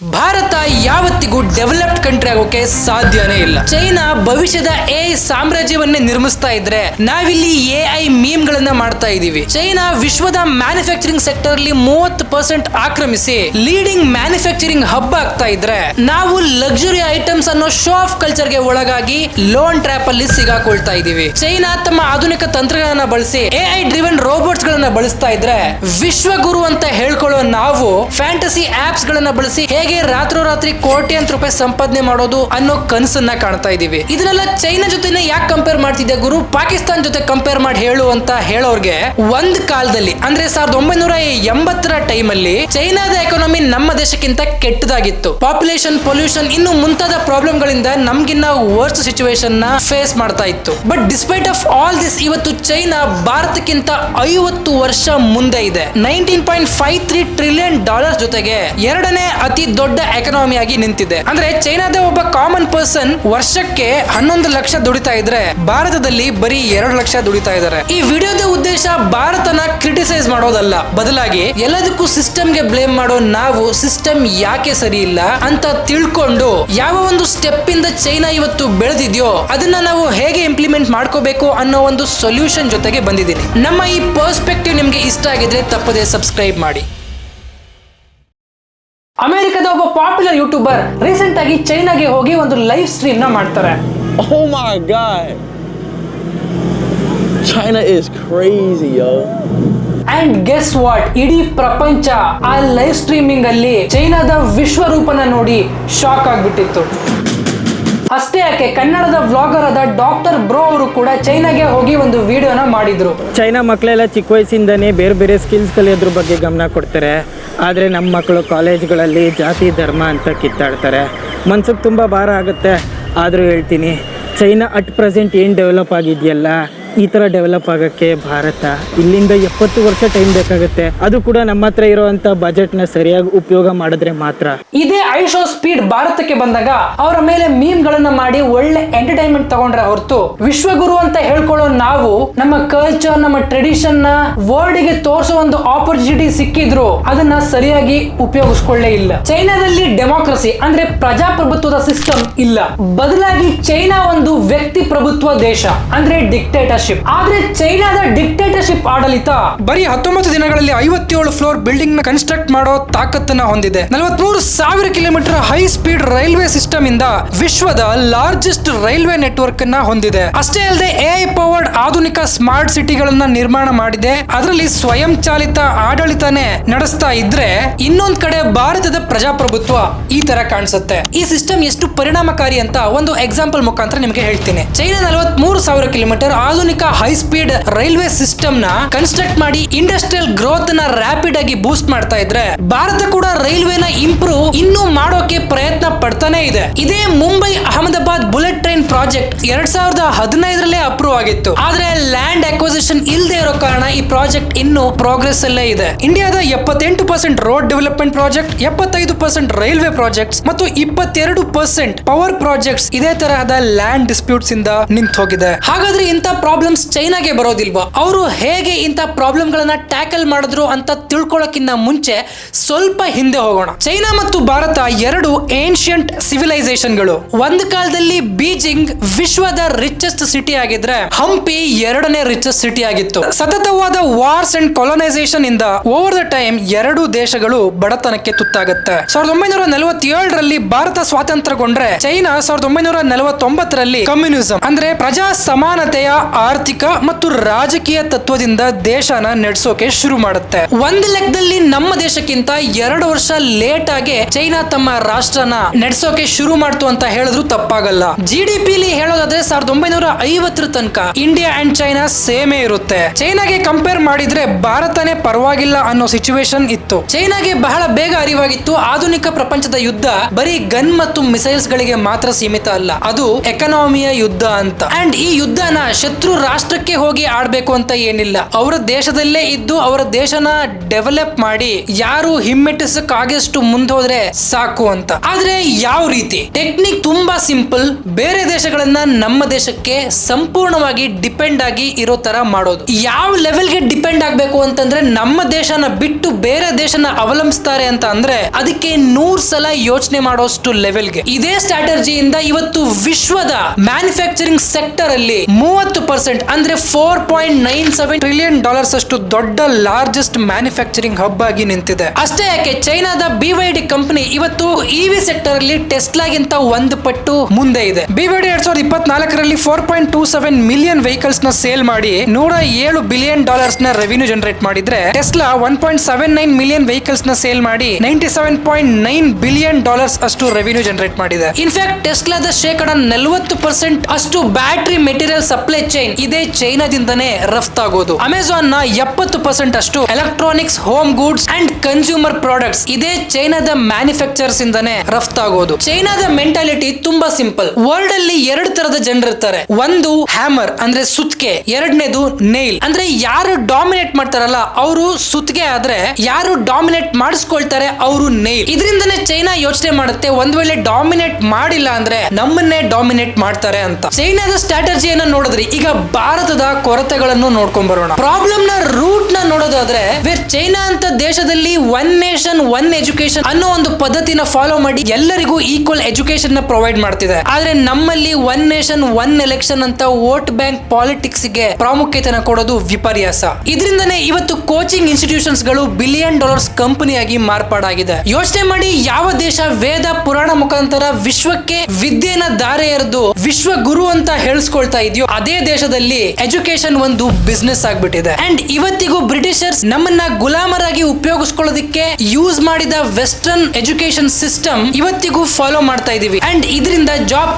ಭಾರತ ಯಾವತ್ತಿಗೂ developed country ಆಗೋಕೆ ಸಾಧ್ಯನೇ ಇಲ್ಲ. ಚೈನಾ ಭವಿಷ್ಯದ ಎ ಸಾಮ್ರಾಜ್ಯವನ್ನೇ ನಿರ್ಮಿಸ್ತಾ ಇದ್ರೆ ನಾವಿಲ್ಲಿ ಎ ಐ ಮೀಮ್ ಗಳನ್ನ ಮಾಡ್ತಾ ಇದೀವಿ. ಚೈನಾ ವಿಶ್ವದ ಮ್ಯಾನುಫ್ಯಾಕ್ಚರಿಂಗ್ ಸೆಕ್ಟರ್ ಅಲ್ಲಿ ಮೂವತ್ತು ಪರ್ಸೆಂಟ್ ಆಕ್ರಮಿಸಿ ಲೀಡಿಂಗ್ ಮ್ಯಾನುಫ್ಯಾಕ್ಚರಿಂಗ್ ಹಬ್ ಆಗ್ತಾ ಇದ್ರೆ ನಾವು ಲಕ್ಸುರಿ ಐಟಮ್ಸ್ ಅನ್ನೋ ಶೋ ಆಫ್ ಕಲ್ಚರ್ಗೆ ಒಳಗಾಗಿ ಲೋನ್ ಟ್ರ್ಯಾಪ್ ಅಲ್ಲಿ ಸಿಗಾಕೊಳ್ತಾ ಇದೀವಿ. ಚೈನಾ ತಮ್ಮ ಆಧುನಿಕ ತಂತ್ರಗಳನ್ನ ಬಳಸಿ ಎ ಐ ಡ್ರಿವನ್ ರೋಬೋಟ್ಸ್ ಗಳನ್ನ ಬಳಸ್ತಾ ಇದ್ರೆ ವಿಶ್ವಗುರು ಅಂತ ಹೇಳ್ಕೊಳ್ಳೋ ನಾವು ಫ್ಯಾಂಟಸಿ ಆಪ್ಸ್ ಗಳನ್ನ ಬಳಸಿ ರಾತ್ರೋರಾತ್ರಿ ಕೋಟ್ಯಂತ ರೂಪಾಯಿ ಸಂಪಾದನೆ ಮಾಡೋದು ಅನ್ನೋ ಕನಸನ್ನ ಕಾಣ್ತಾ ಇದೀವಿ ಇದನ್ನೆಲ್ಲ ಚೈನಾ ಜೊತೆನೆ ಯಾಕೆ ಕಂಪೇರ್ ಮಾಡ್ತಿದ್ದೆ ಗುರು? ಪಾಕಿಸ್ತಾನ್ ಜೊತೆ ಕಂಪೇರ್ ಮಾಡಿ ಹೇಳು ಅಂತ ಹೇಳೋರ್ಗೆ ಒಂದ್ ಕಾಲದಲ್ಲಿ, ಅಂದ್ರೆ ಸಾವಿರದ ಒಂಬೈನೂರ ಎಂಬತ್ತರ ಟೈಮ್ ಅಲ್ಲಿ ಚೈನಾದ ಎಕಾನಮಿ ನಮ್ಮ ದೇಶಕ್ಕಿಂತ ಕೆಟ್ಟದಾಗಿತ್ತು. ಪಾಪ್ಯುಲೇಷನ್ ಪೊಲ್ಯೂಷನ್ ಇನ್ನು ಮುಂತಾದ ಪ್ರಾಬ್ಲಮ್ ಗಳಿಂದ ನಮ್ಗಿನ್ನ ವರ್ಸ್ಟ್ ಸಿಚುವೇಶನ್ನ ಫೇಸ್ ಮಾಡ್ತಾ ಇತ್ತು. But despite of all this ಇವತ್ತು ಚೈನಾ ಭಾರತಕ್ಕಿಂತ ಐವತ್ತು ವರ್ಷ ಮುಂದೆ ಇದೆ. Nineteen point five three trillion dollar ಜೊತೆಗೆ ಎರಡನೇ ಅತಿ ದೊಡ್ಡ ಎಕನಾಮಿ ಆಗಿ ನಿಂತಿದೆ. ಅಂದ್ರೆ ಚೈನಾದ ಒಬ್ಬ ಕಾಮನ್ ಪರ್ಸನ್ ವರ್ಷಕ್ಕೆ ಹನ್ನೊಂದು ಲಕ್ಷ ದುಡಿತಾ ಇದ್ರೆ ಭಾರತದಲ್ಲಿ ಬರೀ ಎರಡು ಲಕ್ಷ ದುಡಿತಾ ಇದ್ದಾರೆ. ಈ ವಿಡಿಯೋದ ಉದ್ದೇಶ ಭಾರತನ ಕ್ರಿಟಿಸೈಸ್ ಮಾಡೋದಲ್ಲ. ಬದಲಾಗಿ ಎಲ್ಲದಕ್ಕೂ ಸಿಸ್ಟಮ್ಗೆ ಬ್ಲೇಮ್ ಮಾಡೋ ನಾವು ಸಿಸ್ಟಮ್ ಯಾಕೆ ಸರಿ ಇಲ್ಲ ಅಂತ ತಿಳ್ಕೊಂಡು ಯಾವ ಒಂದು ಸ್ಟೆಪ್ ಇಂದ ಚೈನಾ ಇವತ್ತು ಬೆಳೆದಿದ್ಯೋ ಅದನ್ನ ನಾವು ಹೇಗೆ ಇಂಪ್ಲಿಮೆಂಟ್ ಮಾಡ್ಕೋಬೇಕು ಅನ್ನೋ ಒಂದು ಸೊಲ್ಯೂಷನ್ ಜೊತೆಗೆ ಬಂದಿದ್ದೀನಿ. ನಮ್ಮ ಈ ಪರ್ಸ್ಪೆಕ್ಟಿವ್ ನಿಮ್ಗೆ ಇಷ್ಟ ಆಗಿದ್ರೆ ತಪ್ಪದೆ ಸಬ್ಸ್ಕ್ರೈಬ್ ಮಾಡಿ. ಅಮೆರಿಕದ ಒಬ್ಬ ಪಾಪ್ಯುಲರ್ ಯೂಟ್ಯೂಬರ್ ರೀಸೆಂಟ್ ಆಗಿ ಚೈನಾಗೆ ಹೋಗಿ ಒಂದು ಲೈವ್ ಸ್ಟ್ರೀಮ್ನ ಮಾಡ್ತಾರೆ Oh my god. China is crazy, yo. And guess what ಇಡೀ ಪ್ರಪಂಚ ಆ ಲೈವ್ ಸ್ಟ್ರೀಮಿಂಗ್ ಅಲ್ಲಿ ಚೈನಾದ ವಿಶ್ವರೂಪನ ನೋಡಿ ಶಾಕ್ ಆಗ್ಬಿಟ್ಟಿತ್ತು ಅಷ್ಟೇ ಯಾಕೆ, ಕನ್ನಡದ ವ್ಲಾಗರ್ ಆದ ಡಾಕ್ಟರ್ ಬ್ರೋ ಅವರು ಕೂಡ ಚೈನಾಗೆ ಹೋಗಿ ಒಂದು ವಿಡಿಯೋನ ಮಾಡಿದ್ರು. ಚೈನಾ ಮಕ್ಕಳೆಲ್ಲ ಚಿಕ್ಕ ವಯಸ್ಸಿಂದನೇ ಬೇರೆ ಬೇರೆ ಸ್ಕಿಲ್ಸ್ ಕಲಿಯೋದ್ರ ಬಗ್ಗೆ ಗಮನ ಕೊಡ್ತಾರೆ. ಆದರೆ ನಮ್ಮ ಮಕ್ಕಳು ಕಾಲೇಜ್ಗಳಲ್ಲಿ ಜಾತಿ, ಧರ್ಮ ಅಂತ ಕಿತ್ತಾಡ್ತಾರೆ. ಮನ್ಸಿಗೆ ತುಂಬ ಭಾರ ಆಗುತ್ತೆ. ಆದರೂ ಹೇಳ್ತೀನಿ, ಚೈನಾ ಅಟ್ ಪ್ರೆಸೆಂಟ್ ಏನು ಡೆವಲಪ್ ಆಗಿದೆಯಲ್ಲ? ಈ ಥರ ಡೆವಲಪ್ ಆಗೋಕ್ಕೆ ಭಾರತ ಇಲ್ಲಿಂದ ಎಪ್ಪತ್ತು ವರ್ಷ ಟೈಮ್ ಬೇಕಾಗುತ್ತೆ. ಅದು ಕೂಡ ನಮ್ಮ ಹತ್ರ ಬಜೆಟ್ನ ಸರಿಯಾಗಿ ಉಪಯೋಗ ಮಾಡಿದ್ರೆ ಮಾತ್ರ. ಇದೇ ಐಶೋ ಸ್ಪೀಡ್ ಭಾರತಕ್ಕೆ ಬಂದಾಗ ಅವರ ಮೇಲೆ ಮೀಮ್ ಗಳನ್ನ ಮಾಡಿ ಒಳ್ಳೆ ಎಂಟರ್ಟೈನ್ಮೆಂಟ್ ತಗೊಂಡ್ರೆ ಹೊರತು ವಿಶ್ವಗುರು ಅಂತ ಹೇಳ್ಕೊಳ್ಳೋ ನಾವು ನಮ್ಮ ಕಲ್ಚರ್ ನಮ್ಮ ಟ್ರೆಡಿಷನ್ನ ವರ್ಲ್ಡ್ಗೆ ತೋರಿಸೋ ಒಂದು ಆಪರ್ಚುನಿಟಿ ಸಿಕ್ಕಿದ್ರು ಅದನ್ನ ಸರಿಯಾಗಿ ಉಪಯೋಗಿಸ್ಕೊಳ್ಳೇ ಇಲ್ಲ. ಚೈನಾದಲ್ಲಿ ಡೆಮೋಕ್ರಸಿ ಅಂದ್ರೆ ಪ್ರಜಾಪ್ರಭುತ್ವದ ಸಿಸ್ಟಮ್ ಇಲ್ಲ. ಬದಲಾಗಿ ಚೈನಾ ಒಂದು ವ್ಯಕ್ತಿ ಪ್ರಭುತ್ವ ದೇಶ ಅಂದ್ರೆ ಡಿಕ್ಟೇಟರ್ಶಿಪ್ ಆದ್ರೆ ಚೈನಾದ ಡಿಕ್ಟೇಟರ್ಶಿಪ್ ಆಡಳಿತ ಬರೀ ಹತ್ತೊಂಬತ್ತು ದಿನಗಳಲ್ಲಿ ಐವತ್ತೇಳು ಫ್ಲೋರ್ ಬಿಲ್ಡಿಂಗ್ನ ಕನ್ಸ್ಟ್ರಕ್ಟ್ ಮಾಡೋ ತಾಕತ್ತನ್ನ ಹೊಂದಿದೆ. ನಲವತ್ಮೂರು ಸಾವಿರ kilometre high speed railway system ಇಂದ ವಿಶ್ವದ ಲಾರ್ಜೆಸ್ಟ್ ರೈಲ್ವೆ ನೆಟ್ವರ್ಕ್ ಅನ್ನ ಹೊಂದಿದೆ. ಅಷ್ಟೇ ಅಲ್ಲದೆ ಎಐ ಪವರ್ಡ್ ಆಧುನಿಕ ಸ್ಮಾರ್ಟ್ ಸಿಟಿಗಳನ್ನ ನಿರ್ಮಾಣ ಮಾಡಿದೆ. ಅದರಲ್ಲಿ ಸ್ವಯಂ ಚಾಲಿತ ಆಡಳಿತನೇ ನಡೆಸ್ತಾ ಇದ್ರೆ ಇನ್ನೊಂದ್ ಕಡೆ ಭಾರತದ ಪ್ರಜಾಪ್ರಭುತ್ವ ಈ ತರ ಕಾಣಿಸುತ್ತೆ. ಈ ಸಿಸ್ಟಮ್ ಎಷ್ಟು ಪರಿಣಾಮಕಾರಿ ಅಂತ ಒಂದು ಎಕ್ಸಾಂಪಲ್ ಮುಖಾಂತರ ನಿಮಗೆ ಹೇಳ್ತೀನಿ. ಚೈನಾ ನಲವತ್ಮೂರು ಸಾವಿರ ಕಿಲೋಮೀಟರ್ ಆಧುನಿಕ ಹೈ ಸ್ಪೀಡ್ ರೈಲ್ವೆ ಸಿಸ್ಟಮ್ನ ಕನ್ಸ್ಟ್ರಕ್ಟ್ ಮಾಡಿ ಇಂಡಸ್ಟ್ರಿಯಲ್ ಗ್ರೋತ್ನ ರ್ಯಾಪಿಡ್ ಆಗಿ ಬೂಸ್ಟ್ ಮಾಡ್ತಾ ಇದ್ರೆ ಭಾರತ ಕೂಡ ರೈಲ್ವೆ ನ ಇಂಪ್ರೂವ್ ಇನ್ನೂ ಮಾಡೋಕೆ ಪ್ರಯತ್ನ ಪಡ್ತಾನೆ ಇದೆ. ಇದೇ ಮುಂಬೈ ಅಹಮದಾಬಾದ್ ಬುಲೆಟ್ ಪ್ರಾಜೆಕ್ಟ್ ಎರಡ್ ಸಾವಿರದ ಹದಿನೈದರಲ್ಲೇ ಅಪ್ರೂವ್ ಆಗಿತ್ತು. ಆದ್ರೆ ಲ್ಯಾಂಡ್ ಅಕ್ವಿಸಿಷನ್ ಇಲ್ಲದೆ ಇರೋ ಕಾರಣ ಈ ಪ್ರಾಜೆಕ್ಟ್ ಇನ್ನು ಪ್ರೋಗ್ರೆಸ್ ಅಲ್ಲೇ ಇದೆ. ಇಂಡಿಯಾದ ಎಪ್ಪತ್ತೆಂಟು ಪರ್ಸೆಂಟ್ ರೋಡ್ ಡೆವಲಪ್ಮೆಂಟ್ ಪ್ರಾಜೆಕ್ಟ್ ಎಪ್ಪತ್ತೈದು ಪರ್ಸೆಂಟ್ ರೈಲ್ವೆ ಪ್ರಾಜೆಕ್ಟ್ಸ್ ಮತ್ತು ಇಪ್ಪತ್ತೆರಡು ಪರ್ಸೆಂಟ್ ಪವರ್ ಪ್ರಾಜೆಕ್ಟ್ಸ್ ಇದೇ ತರಹದ ಲ್ಯಾಂಡ್ ಡಿಸ್ಪ್ಯೂಟ್ಸ್ ಇಂದ ನಿಂತು ಹೋಗಿದೆ. ಹಾಗಾದ್ರೆ ಇಂಥ ಪ್ರಾಬ್ಲಮ್ಸ್ ಚೈನಾಗೆ ಬರೋದಿಲ್ವಾ? ಅವರು ಹೇಗೆ ಇಂಥ ಪ್ರಾಬ್ಲಮ್ ಗಳನ್ನ ಟ್ಯಾಕಲ್ ಮಾಡಿದ್ರು ಅಂತ ತಿಳ್ಕೊಳ್ಳೋಕ್ಕಿಂತ ಮುಂಚೆ ಸ್ವಲ್ಪ ಹಿಂದೆ ಹೋಗೋಣ. ಚೈನಾ ಮತ್ತು ಭಾರತ ಎರಡು ಏನ್ಷಿಯಂಟ್ ಸಿವಿಲೈಸೇಷನ್ಗಳು ಒಂದು ಕಾಲದಲ್ಲಿ ಬೀಜಿಂಗ್ ವಿಶ್ವದ ರಿಚೆಸ್ಟ್ ಸಿಟಿ ಆಗಿದ್ರೆ ಹಂಪಿ ಎರಡನೇ ರಿಚೆಸ್ಟ್ ಸಿಟಿ ಆಗಿತ್ತು. ಸತತವಾದ ವಾರ್ಸ್ ಅಂಡ್ ಕೊಲೊನೈಸೇಷನ್ ಇಂದ ಓವರ್ ದ ಟೈಮ್ ಎರಡು ದೇಶಗಳು ಬಡತನಕ್ಕೆ ತುತ್ತಾಗುತ್ತೆ. ಸಾವಿರದ ಒಂಬೈನೂರ ನಲವತ್ತೇಳರಲ್ಲಿ ಭಾರತ ಸ್ವಾತಂತ್ರ್ಯಗೊಂಡ್ರೆ ಚೈನಾ ಸಾವಿರದ ಒಂಬೈನೂರ ನಲವತ್ತೊಂಬತ್ತರಲ್ಲಿ ಕಮ್ಯುನಿಸಂ, ಅಂದ್ರೆ ಪ್ರಜಾ ಸಮಾನತೆಯ ಆರ್ಥಿಕ ಮತ್ತು ರಾಜಕೀಯ ತತ್ವದಿಂದ ದೇಶನ ನಡೆಸೋಕೆ ಶುರು ಮಾಡುತ್ತೆ. ಒಂದ್ ಲೆಕ್ಕದಲ್ಲಿ ನಮ್ಮ ದೇಶಕ್ಕಿಂತ ಎರಡು ವರ್ಷ ಲೇಟ್ ಆಗಿ ಚೈನಾ ತಮ್ಮ ರಾಷ್ಟ್ರನ ನಡೆಸೋಕೆ ಶುರು ಮಾಡ್ತು ಅಂತ ಹೇಳಿದ್ರು ತಪ್ಪಾಗಲ್ಲ. ಜಿ ಡಿ ಪಿಲಿ ಹೇಳೋದಾದ್ರೆ ಸಾವಿರದ ಒಂಬೈನೂರ ಐವತ್ತರ ತನಕ ಇಂಡಿಯಾ ಅಂಡ್ ಚೈನಾ ಸೇಮೇ ಇರುತ್ತೆ. ಚೈನಾಗೆ ಕಂಪೇರ್ ಮಾಡಿದ್ರೆ ಭಾರತನೇ ಪರವಾಗಿಲ್ಲ ಅನ್ನೋ ಸಿಚುವೇಶನ್ ಇತ್ತು. ಚೈನಾಗೆ ಬಹಳ ಬೇಗ ಅರಿವಾಗಿತ್ತು. ಆಧುನಿಕ ಪ್ರಪಂಚದ ಯುದ್ಧ ಬರೀ ಗನ್ ಮತ್ತು ಮಿಸೈಲ್ಸ್ ಗಳಿಗೆ ಮಾತ್ರ ಸೀಮಿತ ಅಲ್ಲ. ಅದು ಎಕನಾಮಿಯ ಯುದ್ಧ ಅಂತ. ಅಂಡ್ ಈ ಯುದ್ಧನ ಶತ್ರು ರಾಷ್ಟ್ರಕ್ಕೆ ಹೋಗಿ ಆಡ್ಬೇಕು ಅಂತ ಏನಿಲ್ಲ. ಅವರ ದೇಶದಲ್ಲೇ ಇದ್ದು ಅವರ ದೇಶನ ಡೆವಲಪ್ ಮಾಡಿ ಯಾರು ಹಿಮ್ಮೆಟ್ಟಿಸಕ್ಕಾಗಷ್ಟು ಮುಂದೆ ಹೋದ್ರೆ ಸಾಕು ಅಂತ. ಆದ್ರೆ ಯಾವ ರೀತಿ? ಟೆಕ್ನಿಕ್ ತುಂಬಾ ಸಿಂಪಲ್ ಬೇರೆ ದೇಶಗಳನ್ನ ನಮ್ಮ ದೇಶಕ್ಕೆ ಸಂಪೂರ್ಣವಾಗಿ ಡಿಪೆಂಡ್ ಆಗಿ ಇರೋ ತರ ಮಾಡೋದು. ಯಾವ ಲೆವೆಲ್ಗೆ ಡಿಪೆಂಡ್ ಆಗಬೇಕು ಅಂತಂದ್ರೆ ನಮ್ಮ ದೇಶನ ಬಿಟ್ಟು ಬೇರೆ ದೇಶನ ಅವಲಂಬಿಸ್ತಾರೆ ಅಂತ ಅಂದ್ರೆ ಅದಕ್ಕೆ ನೂರ್ ಸಲ ಯೋಚನೆ ಮಾಡೋಷ್ಟು ಲೆವೆಲ್ಗೆ ಇದೇ ಸ್ಟ್ರಾಟಜಿಯಿಂದ ಇವತ್ತು ವಿಶ್ವದ ಮ್ಯಾನುಫ್ಯಾಕ್ಚರಿಂಗ್ ಸೆಕ್ಟರ್ ಅಲ್ಲಿ ಮೂವತ್ತು ಪರ್ಸೆಂಟ್ ಅಂದ್ರೆ four point nine seven trillion dollars ಅಷ್ಟು ದೊಡ್ಡ ಲಾರ್ಜೆಸ್ಟ್ ಮ್ಯಾನುಫ್ಯಾಕ್ಚರಿಂಗ್ ಹಬ್ ಆಗಿ ನಿಂತಿದೆ. ಅಷ್ಟೇ ಯಾಕೆ ಚೈನಾದ ಬಿವೈಡಿ ಕಂಪನಿ ಇವತ್ತು ಇವಿ ಸೆಕ್ಟರ್ ಅಲ್ಲಿ ಟೆಸ್ಲಾಗಿಂತ ಒಂದು ಪಟ್ಟು ಮುಂದೆ ಇದೆ. ಬಿವೈಡಿ ಎರಡ್ ಸಾವಿರದ ಇಪ್ಪತ್ನಾಲ್ಕರಲ್ಲಿ four point two seven million ವೆಹಿಕಲ್ಸ್ನ sale ಮಾಡಿ ನೂರ ಏಳು ಬಿಲಿಯನ್ ಡಾಲರ್ಸ್ನ ರೆವಿನ್ಯೂ ಜನರೇಟ್ ಮಾಡಿದ್ರೆ Tesla one point seven nine million ವೆಹಿಕಲ್ಸ್ನ sale ಮಾಡಿ ninety seven point nine billion dollars ಅಷ್ಟು ರೆವಿನ್ಯೂ ಜನರೇಟ್ ಮಾಡಿದೆ. ಇನ್ಫ್ಯಾಕ್ಟ್ ಟೆಸ್ಲಾದ ಶೇಕಡ ನಲವತ್ತು ಪರ್ಸೆಂಟ್ ಅಷ್ಟು ಬ್ಯಾಟರಿ ಮೆಟೀರಿಯಲ್ ಸಪ್ಲೈ ಚೈನ್ ಇದೇ ಚೈನಾದಿಂದನೇ ರಫ್ತಾಗೋದು ಅಮೆಜಾನ್ನ ಎಪ್ಪತ್ತು ಪರ್ಸೆಂಟ್ ಅಷ್ಟು electronics home goods and consumer products ಇದೇ ಚೈನಾದ ಮ್ಯಾನುಫ್ಯಾಕ್ಚರ್ಸ್ ಇಂದನೇ ರಫ್ತಾಗೋದು ಚೈನಾದ ಮೆಂಟಾಲಿಟಿ ತುಂಬಾ ಸಿಂಪಲ್ ವರ್ಲ್ಡ್ ಅಲ್ಲಿ ಎರಡು ತರದ ಜನರಿರ್ತಾರೆ. ಒಂದು ಹ್ಯಾಮರ್ ಅಂದ್ರೆ ಸುತ್ಕೆ, ಎರಡನೇದು ನೈಲ್ ಅಂದ್ರೆ ಯಾರು ಡಾಮಿನೇಟ್ ಮಾಡ್ತಾರಲ್ಲ, ಅವರು ಸುತ್ಗೆ ಆದ್ರೆ ಯಾರು ಡಾಮಿನೇಟ್ ಮಾಡಿಸ್ಕೊಳ್ತಾರೆ ಅವರು ನೈಲ್ ಇದರಿಂದನೇ ಚೈನಾ ಯೋಚನೆ ಮಾಡುತ್ತೆ, ಒಂದ್ ವೇಳೆ ಡಾಮಿನೇಟ್ ಮಾಡಿಲ್ಲ ಅಂದ್ರೆ ನಮ್ಮನ್ನೇ ಡಾಮಿನೇಟ್ ಮಾಡ್ತಾರೆ ಅಂತ. ಚೈನಾದ ಸ್ಟ್ರಾಟಜಿಯನ್ನ ನೋಡಿದ್ರಿ, ಈಗ ಭಾರತದ ಕೊರತೆಗಳನ್ನು ನೋಡ್ಕೊಂಡ್ ಬರೋಣ ಪ್ರಾಬ್ಲಮ್ನ ರೂಟ್ನ ನೋಡೋದಾದ್ರೆ ಚೈನಾ ಅಂತ ದೇಶದಲ್ಲಿ ಒನ್ ನೇಷನ್ ಒನ್ ಎಜುಕೇಶನ್ ಅನ್ನೋ ಒಂದು ಪದ್ಧತಿನ ಫಾಲೋ ಮಾಡಿ ಎಲ್ಲರಿಗೂ ಈಕ್ವಲ್ ಎಜುಕೇಶನ್ನ ಪ್ರೊವೈಡ್ ಮಾಡ್ತಿದೆ. ಆದ್ರೆ ನಮ್ಮಲ್ಲಿ ಒನ್ ನೇಷನ್ ಒನ್ ಎಲೆಕ್ಷನ್ ಅಂತ ವೋಟ್ ಬ್ಯಾಂಕ್ ಪಾಲಿಟಿಕ್ಸ್ಗೆ ಪ್ರಾಮುಖ್ಯತೆನ ಕೊಡೋದು ವಿಪರ್ಯಾಸ. ಇದರಿಂದನೇ ಇವತ್ತು ಕೋಚಿಂಗ್ ಇನ್ಸ್ಟಿಟ್ಯೂಷನ್ಸ್ಗಳು ಬಿಲಿಯನ್ ಡಾಲರ್ಸ್ ಕಂಪನಿಯಾಗಿ ಮಾರ್ಪಾಡಾಗಿದೆ. ಯೋಚನೆ ಮಾಡಿ ಯಾವ ದೇಶ ವೇದ ಪುರಾಣ ಮುಖಾಂತರ ವಿಶ್ವಕ್ಕೆ ವಿದ್ಯೆನ ದಾರೆ ಎರೆದು ವಿಶ್ವ ಗುರು ಅಂತ ಹೇಳಿಸ್ಕೊಳ್ತಾ ಇದೆಯೋ, ಅದೇ ದೇಶದಲ್ಲಿ ಎಜುಕೇಶನ್ ಒಂದು ಬಿಸ್ನೆಸ್ ಆಗ್ಬಿಟ್ಟಿದೆ. ಅಂಡ್ ಇವತ್ತಿಗೂ ಬ್ರಿಟಿಷರ್ಸ್ ನಮ್ಮನ್ನ ಗುಲಾಮರಾಗಿ ಉಪಯೋಗಿಸ್ಕೊಳ್ಳೋದಕ್ಕೆ ಯೂಸ್ ಮಾಡಿದ ವೆಸ್ಟರ್ನ್ ಎಜುಕೇಶನ್ ಸಿಸ್ಟಮ್ ಇವತ್ತಿಗೂ ಫಾಲೋ ಮಾಡ್ತಾ ಇದೀವಿ. ಅಂಡ್ ಇದರಿಂದ ಜಾಬ್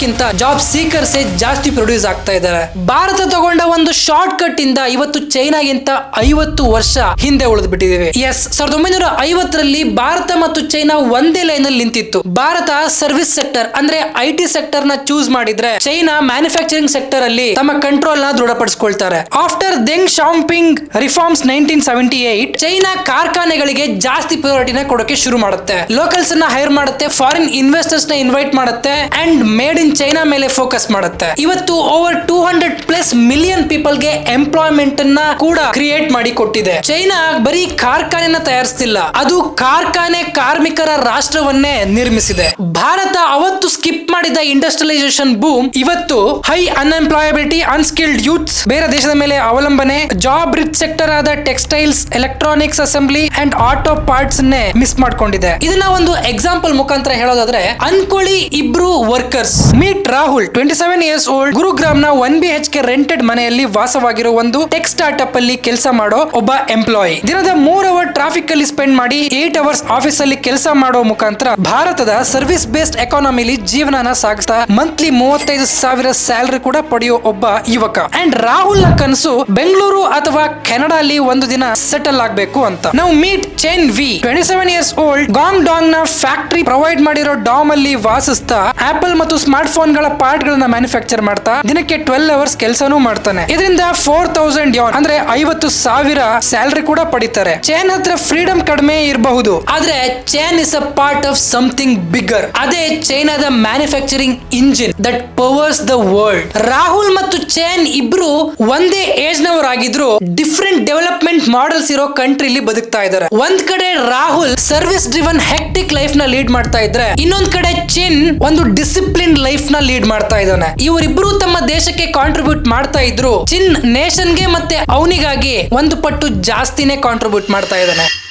ಗಿಂತ ಜಾಬ್ ಸೀಕರ್ಸ್ ಜಾಸ್ತಿ ಪ್ರೊಡ್ಯೂಸ್ ಆಗ್ತಾ ಇದ್ದಾರೆ. ಭಾರತ ತಗೊಂಡ ಒಂದು ಶಾರ್ಟ್ ಕಟ್ ಇಂದ ಇವತ್ತು ಚೈನಾಗಿಂತ ಐವತ್ತು ವರ್ಷ ಹಿಂದೆ ಉಳಿದು ಬಿಟ್ಟಿದ್ದೇವೆ ಎಸ್ ಸಾವಿರದ ಒಂಬೈನೂರ ಐವತ್ತರಲ್ಲಿ ಭಾರತ ಮತ್ತು ಚೈನಾ ಒಂದೇ ಲೈನ್ ಅಲ್ಲಿ ನಿಂತಿತ್ತು. ಭಾರತ ಸರ್ವಿಸ್ ಸೆಕ್ಟರ್ ಅಂದ್ರೆ ಐ ಟಿ ಸೆಕ್ಟರ್ನ ಚೂಸ್ ಮಾಡಿದ್ರೆ ಚೈನಾ ಮ್ಯಾನುಫ್ಯಾಕ್ಚರಿಂಗ್ ಸೆಕ್ಟರ್ ಅಲ್ಲಿ ತಮ್ಮ ಕಂಟ್ರೋಲ್ನ ದೃಢಪಡಿಸಿಕೊಳ್ತಾರೆ. After Deng Xiaoping reforms nineteen seventy eight China ಕಾರ್ಖಾನೆಗಳಿಗೆ ಜಾಸ್ತಿ ಪ್ರಯಾರಿಟಿನ ಕೊಡೋಕೆ ಶುರು ಮಾಡುತ್ತೆ. ಲೋಕಲ್ಸ್ನ ಹೈರ್ ಮಾಡುತ್ತೆ ಫಾರಿನ್ ಇನ್ವೆಸ್ಟರ್ಸ್ನ ಇನ್ವೈಟ್ ಮಾಡುತ್ತೆ ಅಂಡ್ ಮೇಡ್ ಇನ್ ಚೈನಾ ಮೇಲೆ ಫೋಕಸ್ ಮಾಡುತ್ತೆ. ಇವತ್ತು over two hundred plus million ಪೀಪಲ್ಗೆ employment ಅನ್ನ ಕೂಡ ಕ್ರಿಯೇಟ್ ಮಾಡಿ ಕೊಟ್ಟಿದೆ. ಚೈನಾ ಬರೀ ಕಾರ್ಖಾನೆನ ತಯಾರಿಸ್ತಿಲ್ಲ. ಅದು ಕಾರ್ಖಾನೆ ಕಾರ್ಮಿಕರ ರಾಷ್ಟ್ರವನ್ನೇ ನಿರ್ಮಿಸಿದೆ. ಭಾರತ ಅವತ್ತು ಸ್ಕಿಪ್ ಮಾಡಿದ ಇಂಡಸ್ಟ್ರಿಯಲೈಸೇಷನ್ ಬೂಮ್ ಇವತ್ತು ಹೈ ಅನ್ಎಂಪ್ಲಾಯಬಿಲಿಟಿ ಅನ್ಸ್ಕಿಲ್ಡ್ ಯೂತ್ಸ್ ಬೇರೆ ದೇಶದ ಮೇಲೆ ಅವಲಂಬನೆ ಜಾಬ್ ರಿಚ್ ಸೆಕ್ಟರ್ ಆದ textiles electronics assembly and auto parts ನೇ ಮಿಸ್ ಮಾಡ್ಕೊಂಡಿದೆ. ಇದನ್ನ ಒಂದು ಎಕ್ಸಾಂಪಲ್ ಮುಖಾಂತರ ಹೇಳೋದಾದ್ರೆ ಅನ್ಕೊಳ್ಳಿ ಇಬ್ರು workers meet Rahul twenty seven years old ಗುರುಗ್ರಾಮ್ನ one B H K rented ಮನೆಯಲ್ಲಿ ವಾಸವಾಗಿರೋ ಒಂದು ಟೆಕ್ ಸ್ಟಾರ್ಟ್ಅಪ್ ಅಲ್ಲಿ ಕೆಲಸ ಮಾಡೋ ಒಬ್ಬ ಎಂಪ್ಲಾಯಿ ದಿನದ ಮೂರ್ ಅವರ್ ಟ್ರಾಫಿಕ್ ಅಲ್ಲಿ ಸ್ಪೆಂಡ್ ಮಾಡಿ ಏಟ್ ಅವರ್ಸ್ ಆಫೀಸ್ ಅಲ್ಲಿ ಕೆಲಸ ಮಾಡೋ ಮುಖಾಂತರ ಭಾರತದ ಸರ್ವಿಸ್ ಬೇಸ್ಡ್ ಎಕಾನಮಿಲಿ ಜೀವನನ ಸಾಗಿಸ್ತಾ ಮಂತ್ಲಿ ಮೂವತ್ತೈದು ಸಾವಿರ ಸ್ಯಾಲರಿ ಕೂಡ ಪಡೆಯೋ ಒಬ್ಬ ಯುವಕ. ಅಂಡ್ ರಾಹುಲ್ನ ಕನಸು ಬೆಂಗಳೂರು ಅಥವಾ ಕೆನಡಾ ಅಲ್ಲಿ ಒಂದು ದಿನ ಸೆಟಲ್ ಆಗ್ಬೇಕು ಅಂತ. ನಾವು meet Chen Wei twenty seven years old Gong ಡಾಂಗ್ನ ಫ್ಯಾಕ್ಟರಿ ಪ್ರೊವೈಡ್ ಮಾಡಿರೋ ಡಾಮ್ ಅಲ್ಲಿ ವಾಸಿಸ್ತಾ ಆಪಲ್ ಮತ್ತು ಸ್ಮಾರ್ಟ್ ಫೋನ್ಗಳ ಪಾರ್ಟ್ ಗಳನ್ನ ಮ್ಯಾನುಫ್ಯಾಕ್ಚರ್ ಮಾಡ್ತಾ ದಿನಕ್ಕೆ ಟ್ವೆಲ್ ಅವರ್ಸ್ ಕೆಲಸನೂ ಮಾಡ್ತಾನೆ. ಇದರಿಂದ ಫೋರ್ ತೌಸಂಡ್ ಯೋನ್ ಅಂದ್ರೆ ಐವತ್ತು ಸಾವಿರ ಸ್ಯಾಲರಿ ಕೂಡ ಪಡಿತಾರೆ. ಚೈನ್ ಹತ್ರ ಫ್ರೀಡಮ್ ಕಡಿಮೆ ಇರಬಹುದು. ಆದ್ರೆ Chen is a part of something bigger ಅದೇ ಚೈನಾದ manufacturing engine that powers the world Rahul ಮತ್ತು ಚೈನ್ ಇಬ್ರು ಒಂದೇ ಏಜ್ ನವರಾಗಿದ್ರು ಡಿಫ್ರೆಂಟ್ ಡೆವಲಪ್ಮೆಂಟ್ ಮಾಡೆಲ್ಸ್ ಇರೋ ಕಂಟ್ರಿಲಿ ಬದುಕ್ತಾ ಇದ್ದಾರೆ. ಒಂದ್ ಕಡೆ ರಾಹುಲ್ ಸರ್ವಿಸ್ ಡ್ರಿವನ್ ಹೆಕ್ಟಿಕ್ ಲೈಫ್ನ ಲೀಡ್ ಮಾಡ್ತಾ ಇದ್ರೆ, ಇನ್ನೊಂದ್ ಕಡೆ ಚಿನ್ ಒಂದು ಡಿಸಿಪ್ಲಿನ್ ಲೈಫ್ನ ಲೀಡ್ ಮಾಡ್ತಾ ಇದ್ದಾನೆ. ಇವರಿಬ್ರು ತಮ್ಮ ದೇಶಕ್ಕೆ ಕಾಂಟ್ರಿಬ್ಯೂಟ್ ಮಾಡ್ತಾ ಇದ್ರು. ಚಿನ್ ನೇಷನ್ಗೆ ಮತ್ತೆ ಅವನಿಗಾಗಿ ಒಂದು ಪಟ್ಟು ಜಾಸ್ತಿನೇ ಕಾಂಟ್ರಿಬ್ಯೂಟ್ ಮಾಡ್ತಾ ಇದ್ದಾನೆ.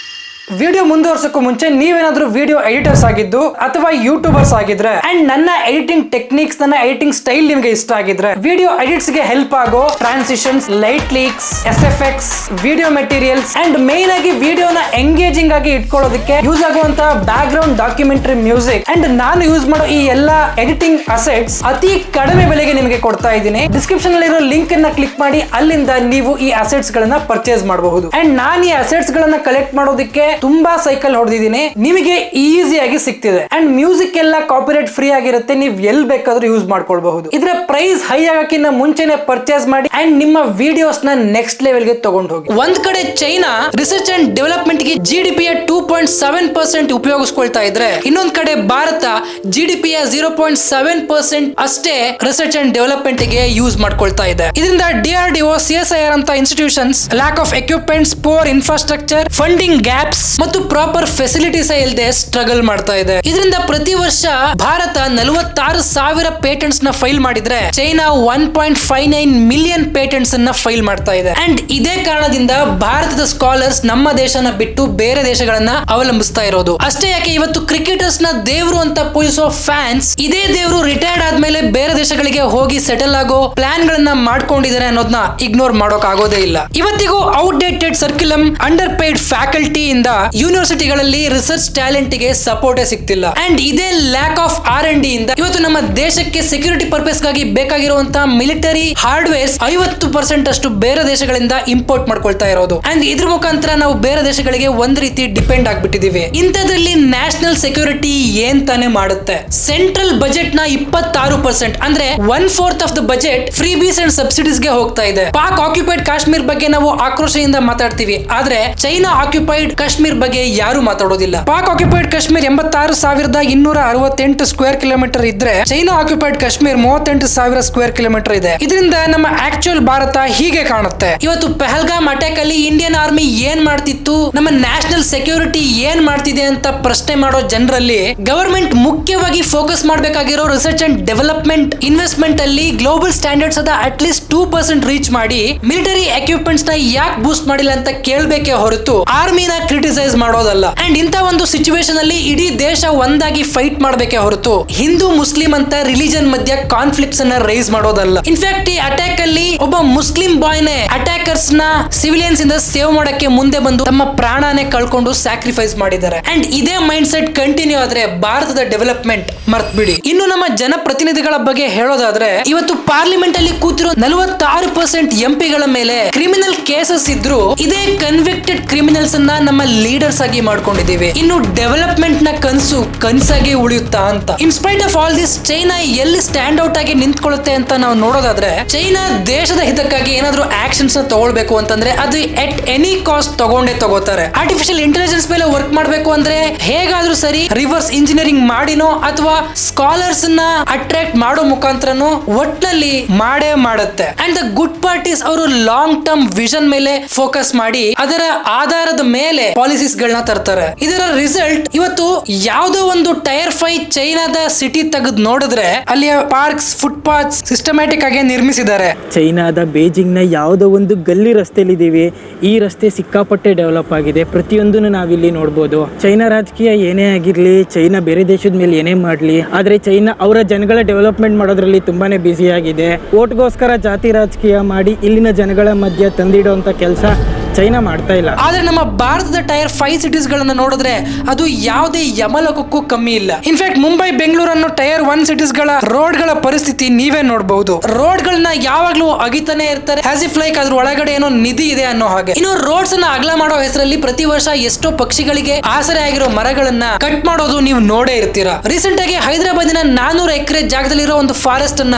ವಿಡಿಯೋ ಮುಂದುವರ್ಸಕ್ಕೂ ಮುಂಚೆ ನೀವೇನಾದ್ರೂ ವಿಡಿಯೋ ಎಡಿಟರ್ಸ್ ಆಗಿದ್ದು ಅಥವಾ ಯೂಟ್ಯೂಬರ್ಸ್ ಆಗಿದ್ರೆ ಅಂಡ್ ನನ್ನ ಎಡಿಟಿಂಗ್ ಟೆಕ್ನಿಕ್ಸ್, ನನ್ನ ಎಡಿಟಿಂಗ್ ಸ್ಟೈಲ್ ನಿಮಗೆ ಇಷ್ಟ ಆಗಿದ್ರೆ ವಿಡಿಯೋ ಎಡಿಟ್ಸ್ಗೆ ಹೆಲ್ಪ್ ಆಗೋ transitions, light leaks S F X video materials and main ಆಗಿ ವಿಡಿಯೋನ ಎಂಗೇಜಿಂಗ್ ಆಗಿ ಇಟ್ಕೊಳ್ಳೋದಕ್ಕೆ ಯೂಸ್ ಆಗುವಂತ background documentary music and ನಾನು ಯೂಸ್ ಮಾಡೋ ಈ ಎಲ್ಲಾ ಎಡಿಟಿಂಗ್ ಅಸೆಟ್ಸ್ ಅತಿ ಕಡಿಮೆ ಬೆಲೆಗೆ ನಿಮಗೆ ಕೊಡ್ತಾ ಇದ್ದೀನಿ. ಡಿಸ್ಕ್ರಿಪ್ಷನ್ ಅಲ್ಲಿರೋ ಲಿಂಕ್ ಅನ್ನ ಕ್ಲಿಕ್ ಮಾಡಿ ಅಲ್ಲಿಂದ ನೀವು ಈ ಅಸೆಟ್ಸ್ ಗಳನ್ನ ಪರ್ಚೇಸ್ ಮಾಡಬಹುದು. ಅಂಡ್ ನಾನು ಈ ಅಸೆಟ್ಸ್ ಗಳನ್ನ ಕಲೆಕ್ಟ್ ಮಾಡೋದಕ್ಕೆ ತುಂಬಾ ಸೈಕಲ್ ಹೊಡೆದಿದ್ದೀನಿ. ನಿಮಗೆ ಈಸಿಯಾಗಿ ಸಿಗ್ತಿದೆ. ಅಂಡ್ ಮ್ಯೂಸಿಕ್ ಎಲ್ಲ ಕಾಪಿರೈಟ್ ಫ್ರೀ ಆಗಿರುತ್ತೆ. ನೀವು ಎಲ್ ಬೇಕಾದ್ರೂ ಯೂಸ್ ಮಾಡ್ಕೊಳ್ಬಹುದು. ಇದರ ಪ್ರೈಸ್ ಹೈ ಆಗಕ್ಕಿಂತ ಮುಂಚೆನೆ ಪರ್ಚೇಸ್ ಮಾಡಿ ಅಂಡ್ ನಿಮ್ಮ ವಿಡಿಯೋಸ್ನ ನೆಕ್ಸ್ಟ್ ಲೆವೆಲ್ಗೆ ತಗೊಂಡು ಹೋಗಿ. ಒಂದ್ ಕಡೆ ಚೈನಾ ರಿಸರ್ಚ್ ಅಂಡ್ ಡೆವಲಪ್ಮೆಂಟ್ಗೆ ಜಿ ಡಿ ಪಿಯ ಟೂ ಪಾಯಿಂಟ್ ಸೆವೆನ್ ಪರ್ಸೆಂಟ್ ಉಪಯೋಗಿಸ್ಕೊಳ್ತಾ ಇದ್ರೆ, ಇನ್ನೊಂದ್ ಕಡೆ ಭಾರತ ಜಿ ಡಿ ಪಿಯ ಜೀರೋ ಪಾಯಿಂಟ್ ಸೆವೆನ್ ಪರ್ಸೆಂಟ್ ಅಷ್ಟೇ ರಿಸರ್ಚ್ ಅಂಡ್ ಡೆವಲಪ್ಮೆಂಟ್ಗೆ ಯೂಸ್ ಮಾಡ್ಕೊಳ್ತಾ ಇದೆ. ಇದರಿಂದ ಐ ಆರ್ ಅಂತ institutions lack of equipments poor infrastructure funding gaps ಮತ್ತು ಪ್ರಾಪರ್ ಫೆಸಿಲಿಟೀಸ್ ಇಲ್ಲದೆ ಸ್ಟ್ರಗಲ್ ಮಾಡ್ತಾ ಇದೆ. ಇದರಿಂದ ಪ್ರತಿ ವರ್ಷ ಭಾರತ ನಲವತ್ತಾರು ಸಾವಿರ ಪೇಟೆಂಟ್ಸ್ನ ಫೈಲ್ ಮಾಡಿದ್ರೆ China one point five nine million patents ಅನ್ನ ಫೈಲ್ ಮಾಡ್ತಾ ಇದೆ. ಅಂಡ್ ಇದೇ ಕಾರಣದಿಂದ ಭಾರತದ ಸ್ಕಾಲರ್ಸ್ ನಮ್ಮ ದೇಶನ ಬಿಟ್ಟು ಬೇರೆ ದೇಶಗಳನ್ನ ಅವಲಂಬಿಸ್ತಾ ಇರೋದು. ಅಷ್ಟೇ ಯಾಕೆ ಇವತ್ತು ಕ್ರಿಕೆಟರ್ಸ್ನ ದೇವರು ಅಂತ ಪೂಜಿಸೋ ಫ್ಯಾನ್ಸ್ ಇದೇ ದೇವರು ರಿಟೈರ್ಡ್ ಆದ್ಮೇಲೆ ಬೇರೆ ದೇಶಗಳಿಗೆ ಹೋಗಿ ಸೆಟಲ್ ಆಗೋ ಪ್ಲಾನ್ ಗಳನ್ನ ಮಾಡ್ಕೊಂಡಿದ್ದಾರೆ ಅನ್ನೋದನ್ನ ಇಗ್ನೋರ್ ಮಾಡೋಕ್ ಆಗೋದೇ ಇಲ್ಲ. ಇವತ್ತಿಗೂ outdated curriculum under paid faculty ಇಂದ ಯೂನಿವರ್ಸಿಟಿಗಳಲ್ಲಿ ರಿಸರ್ಚ್ ಟ್ಯಾಲೆಂಟ್ಗೆ ಸಪೋರ್ಟೇ ಸಿಗ್ತಿಲ್ಲ. ಅಂಡ್ ಇದೇ ಲ್ಯಾಕ್ ಆಫ್ ಆರ್ ಎನ್ ಇಂದ ಇವತ್ತು ನಮ್ಮ ದೇಶಕ್ಕೆ ಸೆಕ್ಯೂರಿಟಿ ಪರ್ಪಸ್ಗಾಗಿ ಬೇಕಾಗಿರುವಂತಹ ಮಿಲಿಟರಿ ಹಾರ್ಡ್ವೇರ್ಸ್ ಐವತ್ತು ಪರ್ಸೆಂಟ್ ಅಷ್ಟು ಬೇರೆ ದೇಶಗಳಿಂದ ಇಂಪೋರ್ಟ್ ಮಾಡ್ಕೊಳ್ತಾ ಇರೋದು. ಅಂಡ್ ಇದ್ರ ಮುಖಾಂತರ ನಾವು ಬೇರೆ ದೇಶಗಳಿಗೆ ಒಂದ್ ರೀತಿ ಡಿಪೆಂಡ್ ಆಗ್ಬಿಟ್ಟಿದೀವಿ. ಇಂಥದ್ರಲ್ಲಿ ನ್ಯಾಷನಲ್ ಸೆಕ್ಯೂರಿಟಿ ಏನ್ ತಾನೇ ಮಾಡುತ್ತೆ? ಸೆಂಟ್ರಲ್ ಬಜೆಟ್ನ ಇಪ್ಪತ್ತಾರು ಪರ್ಸೆಂಟ್ ಅಂದ್ರೆ one fourth of the budget freebies and ಸಬ್ಸಿಡೀಸ್ಗೆ ಹೋಗ್ತಾ ಇದೆ. ಪಾಕ್ ಆಕ್ಯುಪೈಡ್ ಕಾಶ್ಮೀರ್ ಬಗ್ಗೆ ನಾವು ಆಕ್ರೋಶದಿಂದ ಮಾತಾಡ್ತೀವಿ. ಆದ್ರೆ ಚೈನಾ ಆಕ್ಯುಪೈಡ್ ಕಾಶ್ಮೀರ್ ಬಗ್ಗೆ ಯಾರು ಮಾತಾಡೋದಿಲ್ಲ. ಪಾಕ್ ಆಕ್ಯುಪೈಡ್ ಕಾಶ್ಮೀರ್ ಎಂಬತ್ತಾರು ಸಾವಿರದ ಇನ್ನೂರ ಅರವತ್ತೆಂಟು ಸ್ಕ್ವೇರ್ ಕಿಲೋಮೀಟರ್ ಇದ್ರೆ, ಚೈನಾ ಆಕ್ಯುಪೈಡ್ ಕಾಶ್ಮೀರ್ ಮೂವತ್ತೆಂಟು ಸಾವಿರ ಸ್ಕ್ವೇರ್ ಕಿಲೋಮೀಟರ್ ಇದೆ. ಇದರಿಂದ ನಮ್ಮ ಆಕ್ಚುಯಲ್ ಭಾರತ ಹೀಗೆ ಕಾಣುತ್ತೆ. ಇವತ್ತು ಪೆಹಲ್ಗಾಮ್ ಅಟ್ಯಾಕ್ ಅಲ್ಲಿ ಇಂಡಿಯನ್ ಆರ್ಮಿ ಏನ್ ಮಾಡ್ತಿತ್ತು, ನಮ್ಮ ನ್ಯಾಷನಲ್ ಸೆಕ್ಯೂರಿಟಿ ಏನ್ ಮಾಡ್ತಿದೆ ಅಂತ ಪ್ರಶ್ನೆ ಮಾಡೋ ಜನರಲ್ಲಿ ಗವರ್ಮೆಂಟ್ ಮುಖ್ಯವಾಗಿ ಫೋಕಸ್ ಮಾಡಬೇಕಾಗಿರೋ ರಿಸರ್ಚ್ ಅಂಡ್ ಡೆವಲಪ್ಮೆಂಟ್ ಇನ್ವೆಸ್ಟ್ಮೆಂಟ್ ಅಲ್ಲಿ ಗ್ಲೋಬಲ್ ಸ್ಟ್ಯಾಂಡರ್ಡ್ಸ್ ಅದ at least two percent reach ಮಾಡಿ ಮಿಲಿಟರಿ ಎಕ್ವಿಪ್ಮೆಂಟ್ಸ್ನ ಯಾಕೆ ಬೂಸ್ಟ್ ಮಾಡಿಲ್ಲ ಅಂತ ಕೇಳಬೇಕೆ ಹೊರತು ಆರ್ಮಿನ ಕ್ರಿಟಿಸೈಸ್ ಮಾಡೋದಲ್ಲ. ಅಂಡ್ ಇಂತ ಒಂದು ಸಿಚುವೇಶನ್ ಅಲ್ಲಿ ಇಡೀ ದೇಶ ಒಂದಾಗಿ ಫೈಟ್ ಮಾಡಬೇಕೆ ಹೊರತು ಹಿಂದೂ, ಮುಸ್ಲಿಂ ಅಂತ ರಿಲಿಜನ್ ಮಧ್ಯ ಕಾನ್ಫ್ಲಿಕ್ಟ್ಸ್ ಅನ್ನ ರೈಸ್ ಮಾಡೋದಲ್ಲ. ಇನ್ಫ್ಯಾಕ್ಟ್ ಈ ಅಟ್ಯಾಕ್ ಅಲ್ಲಿ ಒಬ್ಬ ಮುಸ್ಲಿಂ ಬಾಯ್ ನೇ ಅಟ್ಯಾಕರ್ಸ್ನ ಸಿವಿಲಿಯನ್ಸ್ ಇಂದ ಸೇವ್ ಮಾಡಕ್ಕೆ ಮುಂದೆ ಬಂದು ತಮ್ಮ ಪ್ರಾಣನೇ ಕಳ್ಕೊಂಡು ಸ್ಯಾಕ್ರಿಫೈಸ್ ಮಾಡಿದ್ದಾರೆ. ಅಂಡ್ ಇದೇ ಮೈಂಡ್ ಸೆಟ್ ಕಂಟಿನ್ಯೂ ಆದ್ರೆ ಭಾರತದ ಡೆವಲಪ್ಮೆಂಟ್ ಮರ್ತ್ ಬಿಡಿ. ಇನ್ನು ನಮ್ಮ ಜನಪ್ರತಿನಿಧಿಗಳ ಬಗ್ಗೆ ಹೇಳೋದಾದ್ರೆ, ಇವತ್ತು ಪಾರ್ಲಿಮೆಂಟ್ ಅಲ್ಲಿ ಕೂತಿರೋ ನಲವತ್ತಾರು ಪರ್ಸೆಂಟ್ ಎಂಪಿಗಳ ಮೇಲೆ ಕ್ರಿಮಿನಲ್ ಕೇಸಸ್ ಇದ್ರು ಇದೇ ಕನ್ವಿಕ್ಟೆಡ್ ಕ್ರಿಮಿನಲ್ಸ್ ಅನ್ನ ನಮ್ಮ ಲೀಡರ್ಸ್ ಆಗಿ ಮಾಡ್ಕೊಂಡಿದ್ದೀವಿ. ಇನ್ನು ಡೆವಲಪ್ಮೆಂಟ್ನ ಕನ್ಸು ಕನ್ಸಾಗಿ ಉಳಿಯುತ್ತಾ ಅಂತ. In spite of all this China ಎಲ್ಲಿ ಸ್ಟ್ಯಾಂಡ್ ಔಟ್ ಆಗಿ ನಿಂತ್ಕೊಳ್ಳುತ್ತೆ ಅಂತ ನಾವು ನೋಡೋದಾದ್ರೆ ಚೈನಾ ದೇಶದ ಹಿತಕ್ಕಾಗಿ ಏನಾದ್ರೂ ಆಕ್ಷನ್ಸ್ನ ತಗೊಳ್ಬೇಕು ಅಂತಂದ್ರೆ ಅದು ಎಟ್ ಎನಿ ಕಾಸ್ಟ್ ತಗೊಂಡೇ ತಗೋತಾರೆ. ಆರ್ಟಿಫಿಷಿಯಲ್ ಇಂಟೆಲಿಜೆನ್ಸ್ ಮೇಲೆ ವರ್ಕ್ ಮಾಡಬೇಕು ಅಂದ್ರೆ ಹೇಗಾದ್ರೂ ಸರಿ ರಿವರ್ಸ್ ಇಂಜಿನಿಯರಿಂಗ್ ಮಾಡಿನೋ ಅಥವಾ ಸ್ಕಾಲರ್ಸ್ನ ಅಟ್ರಾಕ್ಟ್ ಮಾಡೋ ಮುಖಾಂತರನೋ ಒಟ್ನಲ್ಲಿ ಮಾಡೇ ಮಾಡುತ್ತೆ. ಅಂಡ್ ದ ಗುಡ್ ಪಾರ್ಟೀಸ್ ಅವರು ಲಾಂಗ್ ಟರ್ಮ್ ವಿಷನ್ ಮೇಲೆ ಫೋಕಸ್ ಮಾಡಿ ಅದರ ಆಧಾರದ ಮೇಲೆ ಪಾಲಿಸೀಸ್ ಗಳನ್ನ ತರ್ತಾರೆ. ಇದರ ರಿಸಲ್ಟ್ ಇವತ್ತು ಯಾವುದೋ ಒಂದು ಟೈರ್ ಫೈ ಚೈನಾದ ಸಿಟಿ ತೆಗೆದು ನೋಡಿದ್ರೆ ಅಲ್ಲಿಯ ಪಾರ್ಕ್ಸ್ ಫುಟ್ಪಾತ್ ಸಿಸ್ಟಮ್ಯಾಟಿಕ್ ಆಗಿ ನಿರ್ಮಿಸಿದ್ದಾರೆ. ಚೈನಾದ ಬೇಜಿಂಗ್ನ ಯಾವುದೋ ಒಂದು ಗಲ್ಲಿ ರಸ್ತೆಲಿದ್ದೀವಿ ಈ ರಸ್ತೆ ಸಿಕ್ಕಾಪಟ್ಟೆ ಡೆವಲಪ್ ಆಗಿದೆ. ಪ್ರತಿಯೊಂದನ್ನು ನಾವಿಲ್ಲಿ ನೋಡ್ಬೋದು. ಚೈನಾ ರಾಜಕೀಯ ಏನೇ ಆಗಿರಲಿ, ಚೈನಾ ಬೇರೆ ದೇಶದ ಮೇಲೆ ಏನೇ ಮಾಡ್ಲಿ, ಆದರೆ ಚೈನಾ ಅವರ ಜನಗಳ ಡೆವಲಪ್ಮೆಂಟ್ ಮಾಡೋದ್ರಲ್ಲಿ ತುಂಬಾನೇ ಬ್ಯುಸಿ ಆಗಿದೆ. ಓಟ್ಗೋಸ್ಕರ ಜಾತಿ ರಾಜಕೀಯ ಮಾಡಿ ಇಲ್ಲಿನ ಜನಗಳ ಮಧ್ಯೆ ತಂದಿಡುವಂತ ಕೆಲಸ ಚೈನಾ ಮಾಡ್ತಾ ಇಲ್ಲ. ಆದ್ರೆ ನಮ್ಮ ಭಾರತದ ಟೈರ್ ಫೈವ್ ಸಿಟೀಸ್ ಗಳನ್ನ ನೋಡಿದ್ರೆ ಅದು ಯಾವುದೇ ಯಮಲೋಕಕ್ಕೂ ಕಮ್ಮಿ ಇಲ್ಲ. ಇನ್ಫ್ಯಾಕ್ಟ್ ಮುಂಬೈ, ಬೆಂಗಳೂರು ಅನ್ನೋ ಟೈರ್ ಒನ್ ಸಿಟೀಸ್ಗಳ ರೋಡ್ಗಳ ಪರಿಸ್ಥಿತಿ ನೀವೇ ನೋಡಬಹುದು ರೋಡ್ ಗಳನ್ನ ಯಾವಾಗ್ಲೂ ಅಗಿತಾನೆ ಇರ್ತಾರೆ. ಆಸ್ ಇಫ್ ಲೈಕ್ ಅದ್ರ ಒಳಗಡೆ ಏನೋ ನಿಧಿ ಇದೆ ಅನ್ನೋ ಹಾಗೆ. ಇನ್ನು ರೋಡ್ಸ್ ಅನ್ನ ಅಗಲ ಮಾಡೋ ಹೆಸರಲ್ಲಿ ಪ್ರತಿ ವರ್ಷ ಎಷ್ಟೋ ಪಕ್ಷಿಗಳಿಗೆ ಆಸರೆ ಆಗಿರೋ ಮರಗಳನ್ನ ಕಟ್ ಮಾಡೋದು ನೀವು ನೋಡೇ ಇರ್ತೀರಾ. ರೀಸೆಂಟ್ ಆಗಿ ಹೈದರಾಬಾದಿನ ನಾನೂರು ಎಕರೆ ಜಾಗದಲ್ಲಿರೋ ಒಂದು ಫಾರೆಸ್ಟ್ ಅನ್ನ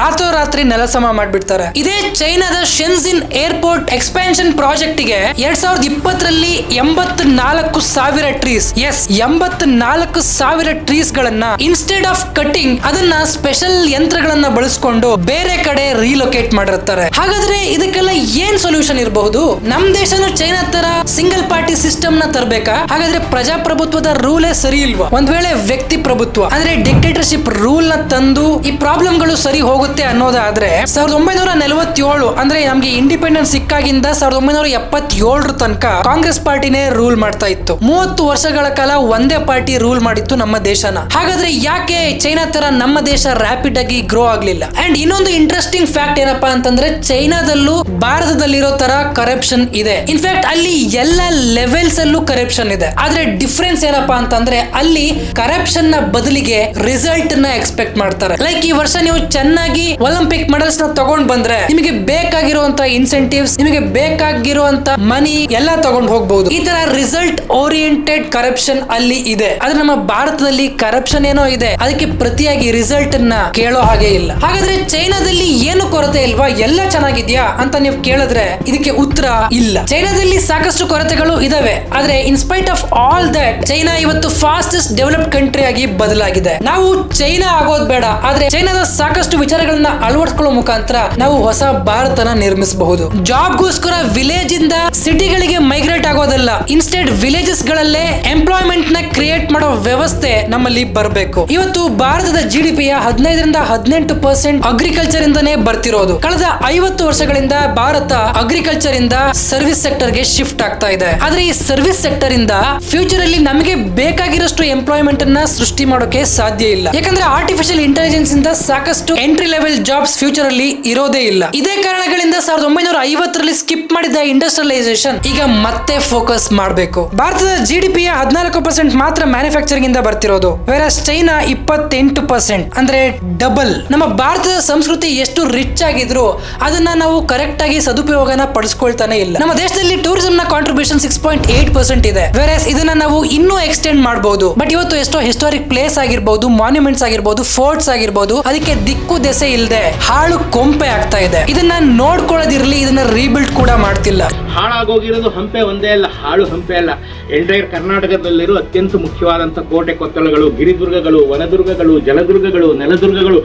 ರಾತ್ರೋರಾತ್ರಿ ನೆಲಸಮ ಮಾಡ್ಬಿಡ್ತಾರೆ. ಇದೇ ಚೈನಾದ ಶೆನ್ಸಿನ್ ಏರ್ಪೋರ್ಟ್ ಎಕ್ಸ್ಪಾನ್ಷನ್ ಪ್ರಾಜೆಕ್ಟ್ ಗೆ ಎರಡ್ ಸಾವಿರದ ಇಪ್ಪತ್ತರಲ್ಲಿ ಎಂಬತ್ ನಾಲ್ಕು ಸಾವಿರ ಟ್ರೀಸ್ ಎಸ್ ಎಂಬತ್ ನಾಲ್ಕು ಸಾವಿರ ಟ್ರೀಸ್ ಗಳನ್ನ ಇನ್ಸ್ಟೆಡ್ ಆಫ್ ಕಟಿಂಗ್ ಅದನ್ನ ಸ್ಪೆಷಲ್ ಯಂತ್ರಗಳನ್ನ ಬಳಸ್ಕೊಂಡು ಬೇರೆ ಕಡೆ ರೀಲೊಕೇಟ್ ಮಾಡಿರ್ತಾರೆ. ಹಾಗಾದ್ರೆ ಇದಕ್ಕೆಲ್ಲ ಏನ್ ಸೊಲ್ಯೂಷನ್ ಇರಬಹುದು? ನಮ್ ದೇಶನು ಚೈನಾ ತರ ಸಿಂಗಲ್ ಪಾರ್ಟಿ ಸಿಸ್ಟಮ್ನ ತರಬೇಕಾ? ಹಾಗಾದ್ರೆ ಪ್ರಜಾಪ್ರಭುತ್ವದ ರೂಲೇ ಸರಿ ಇಲ್ವಾ? ಒಂದ್ ವೇಳೆ ವ್ಯಕ್ತಿ ಪ್ರಭುತ್ವ, ಅಂದ್ರೆ ಡಿಕ್ಟೇಟರ್ಶಿಪ್ ರೂಲ್ನ ತಂದು ಈ ಪ್ರಾಬ್ಲಮ್ಗಳು ಸರಿ ಹೋಗುತ್ತೆ ಅನ್ನೋದಾದ್ರೆ ಸಾವಿರದ ಒಂಬೈನೂರ ನಲವತ್ತೇಳು, ಅಂದ್ರೆ ನಮ್ಗೆ ಇಂಡಿಪೆಂಡೆನ್ಸ್ ಸಿಕ್ಕಾಗಿಂದ ಸಾವಿರದ ಒಂಬೈನೂರ ಎಪ್ಪತ್ತೇಳರ ತನಕ ಕಾಂಗ್ರೆಸ್ ಪಾರ್ಟಿನೇ ರೂಲ್ ಮಾಡ್ತಾ ಇತ್ತು. ಮೂವತ್ತು ವರ್ಷಗಳ ಕಾಲ ಒಂದೇ ಪಾರ್ಟಿ ರೂಲ್ ಮಾಡಿತ್ತು ನಮ್ಮ ದೇಶನ. ಹಾಗಾದ್ರೆ ಯಾಕೆ ಚೈನಾ ತರ ನಮ್ಮ ದೇಶ ರ್ಯಾಪಿಡ್ ಆಗಿ ಗ್ರೋ ಆಗ್ಲಿಲ್ಲ? ಅಂಡ್ ಇನ್ನೊಂದು ಇಂಟ್ರೆಸ್ಟಿಂಗ್ ಫ್ಯಾಕ್ಟ್ ಏನಪ್ಪಾ ಅಂತಂದ್ರೆ ಚೈನಾದಲ್ಲೂ ಭಾರತದಲ್ಲಿರೋ ತರ ಕರಪ್ಷನ್ ಇದೆ. ಇನ್ಫ್ಯಾಕ್ಟ್ ಅಲ್ಲಿ ಎಲ್ಲ ಲೆವೆಲ್ಸ್ ಅಲ್ಲೂ ಕರಪ್ಷನ್ ಇದೆ. ಆದ್ರೆ ಡಿಫ್ರೆನ್ಸ್ ಏನಪ್ಪಾ ಅಂತಂದ್ರೆ ಅಲ್ಲಿ ಕರಪ್ಷನ್ನ ಬದಲಿಗೆ ರಿಸಲ್ಟ್ನ ಎಕ್ಸ್ಪೆಕ್ಟ್ ಮಾಡ್ತಾರೆ. ಲೈಕ್ ಈ ವರ್ಷ ನೀವು ಚೆನ್ನಾಗಿ ಒಲಿಂಪಿಕ್ ಮೆಡಲ್ಸ್ನ ತಗೊಂಡ್ ಬಂದ್ರೆ ನಿಮಗೆ ಬೇಕಾಗಿರುವಂತ ಇನ್ಸೆಂಟಿವ್ಸ್ ನಿಮಗೆ ಬೇಕಾಗಿರುವಂತ ಇರುವಂತ ಮನಿ ಎಲ್ಲ ತಗೊಂಡು ಹೋಗ್ಬಹುದು ಈ ತರ ರಿಸಲ್ಟ್ ಓರಿಯೆಂಟೆಡ್ ಕರಪ್ಷನ್ ಅಲ್ಲಿ ಇದೆ. ಆದ್ರೆ ನಮ್ಮ ಭಾರತದಲ್ಲಿ ಕರಪ್ಷನ್ ಏನೋ ಇದೆ. ಅದಕ್ಕೆ ಪ್ರತಿಯಾಗಿ ರಿಸಲ್ಟ್ನ ಕೇಳೋ ಹಾಗೆ ಇಲ್ಲ. ಹಾಗಾದ್ರೆ ಚೈನಾದಲ್ಲಿ ಏನು ಕೊರತೆ ಇಲ್ವಾ? ಎಲ್ಲ ಚೆನ್ನಾಗಿದ್ಯಾ ಅಂತ ನೀವು ಕೇಳಿದ್ರೆ ಇದಕ್ಕೆ ಉತ್ತರ ಇಲ್ಲ. ಚೈನಾದಲ್ಲಿ ಸಾಕಷ್ಟು ಕೊರತೆಗಳು ಇದಾವೆ. ಆದ್ರೆ in spite of all that China ಇವತ್ತು ಫಾಸ್ಟೆಸ್ಟ್ ಡೆವಲಪ್ಡ್ ಕಂಟ್ರಿ ಆಗಿ ಬದಲಾಗಿದೆ. ನಾವು ಚೈನಾ ಆಗೋದ್ ಬೇಡ. ಆದ್ರೆ ಚೈನಾದ ಸಾಕಷ್ಟು ವಿಚಾರಗಳನ್ನ ಅಳವಡಿಸ್ಕೊಳ್ಳೋ ಮುಖಾಂತರ ನಾವು ಹೊಸ ಭಾರತನ ನಿರ್ಮಿಸಬಹುದು. ಜಾಬ್ಗೋಸ್ಕರ ವಿಲೇಜ್ ಇಂದ ಸಿಟಿಗಳಿಗೆ ಮೈಗ್ರೇಟ್ ಆಗೋದಲ್ಲ. ಇನ್ಸ್ಟೆಡ್ ವಿಲೇಜಸ್ ಗಳಲ್ಲೇ ಎಂಪ್ಲಾಯ್ಮೆಂಟ್ನ ಕ್ರಿಯೇಟ್ ಮಾಡೋ ವ್ಯವಸ್ಥೆ ನಮ್ಮಲ್ಲಿ ಬರಬೇಕು. ಇವತ್ತು ಭಾರತದ ಜಿ ಡಿ ಪಿಯ ಹದಿನೈದರಿಂದ ಹದಿನೆಂಟು ಪರ್ಸೆಂಟ್ ಅಗ್ರಿಕಲ್ಚರ್ ಇಂದನೇ ಬರ್ತಿರೋದು. ಕಳೆದ ಐವತ್ತು ವರ್ಷಗಳಿಂದ ಭಾರತ ಅಗ್ರಿಕಲ್ಚರ್ ಇಂದ ಸರ್ವಿಸ್ ಸೆಕ್ಟರ್ಗೆ ಶಿಫ್ಟ್ ಆಗ್ತಾ ಇದೆ. ಆದ್ರೆ ಈ ಸರ್ವಿಸ್ ಸೆಕ್ಟರ್ ಇಂದ ಫ್ಯೂಚರ್ ಅಲ್ಲಿ ನಮಗೆ ಬೇಕಾಗಿರೋಷ್ಟು ಎಂಪ್ಲಾಯ್ಮೆಂಟ್ ಅನ್ನ ಸೃಷ್ಟಿ ಮಾಡೋಕೆ ಸಾಧ್ಯ ಇಲ್ಲ. ಯಾಕಂದ್ರೆ ಆರ್ಟಿಫಿಷಿಯಲ್ ಇಂಟೆಲಿಜೆನ್ಸ್ ಇಂದ ಸಾಕಷ್ಟು ಎಂಟ್ರಿ ಲೆವೆಲ್ ಜಾಬ್ಸ್ ಫ್ಯೂಚರ್ ಅಲ್ಲಿ ಇರೋದೇ ಇಲ್ಲ. ಇದೇ ಕಾರಣಗಳಿಂದ ಸಾವಿರದ ಒಂಬೈನೂರ ಐವತ್ತರಲ್ಲಿ ಸ್ಕಿಪ್ ಮಾಡಿದ ಇಂಡಸ್ಟ್ರಿಯಲೈಸೇಷನ್ ಈಗ ಮತ್ತೆ ಫೋಕಸ್ ಮಾಡಬೇಕು. ಭಾರತದ ಜಿ ಡಿ ಪಿಯ ಹದಿನಾಲ್ಕು ಪರ್ಸೆಂಟ್ ಮಾತ್ರ ಮ್ಯಾನುಫ್ಯಾಕ್ಚರಿಂಗ್ ಇಂದ ಬರ್ತಿರೋದು. ವೆರಸ್ ಚೈನಾ ಇಪ್ಪತ್ತೆಂಟು ಪರ್ಸೆಂಟ್ ಅಂದ್ರೆ ಡಬಲ್ ನಮ್ಮ ಭಾರತದ ಸಂಸ್ಕೃತಿ ಎಷ್ಟು ರಿಚ್ ಆಗಿದ್ರು ಅದನ್ನ ನಾವು ಕರೆಕ್ಟ್ ಆಗಿ ಸದುಪಯೋಗನ ಪಡಿಸ್ಕೊಳ್ತಾನೆ ಇಲ್ಲ. ನಮ್ಮ ದೇಶದಲ್ಲಿ ಟೂರಿಸಂ ನ contribution six point eight percent ಇದೆ. ವೆರಸ್ ಇದನ್ನ ನಾವು ಇನ್ನೂ ಎಕ್ಸ್ಟೆಂಡ್ ಮಾಡಬಹುದು ಬಟ್ ಇವತ್ತು ಎಷ್ಟೋ ಹಿಸ್ಟೋರಿಕ್ ಪ್ಲೇಸ್ ಆಗಿರ್ಬೋದು ಮಾನ್ಯುಮೆಂಟ್ಸ್ ಆಗಿರ್ಬೋದು ಫೋರ್ಟ್ಸ್ ಆಗಿರ್ಬೋದು, ಅದಕ್ಕೆ ದಿಕ್ಕು ದೆಸೆ ಇಲ್ಲದೆ ಹಾಳು ಕೊಂಪೆ ಆಗ್ತಾ ಇದೆ. ಇದನ್ನ ನೋಡ್ಕೊಳ್ಳೋದಿರ್ಲಿ, ಇದನ್ನ ರೀಬಿಲ್ಡ್ ಕೂಡ ಮಾಡ್ತಿಲ್ಲ. ಹಾಳಾಗೋಗಿರೋದು ಹಂಪೆ ಒಂದೇ ಅಲ್ಲ, ಹಾಳು ಹಂಪೆ ಅಲ್ಲ. ಎಂಟೈರ್ ಕರ್ನಾಟಕದಲ್ಲಿರೋ ಅತ್ಯಂತ ಮುಖ್ಯವಾದಂಥ ಕೋಟೆ ಕೊತ್ತಲಗಳು, ಗಿರಿದುರ್ಗಗಳು, ವನದುರ್ಗಗಳು, ಜಲದುರ್ಗಗಳು, ನೆಲದುರ್ಗಗಳು,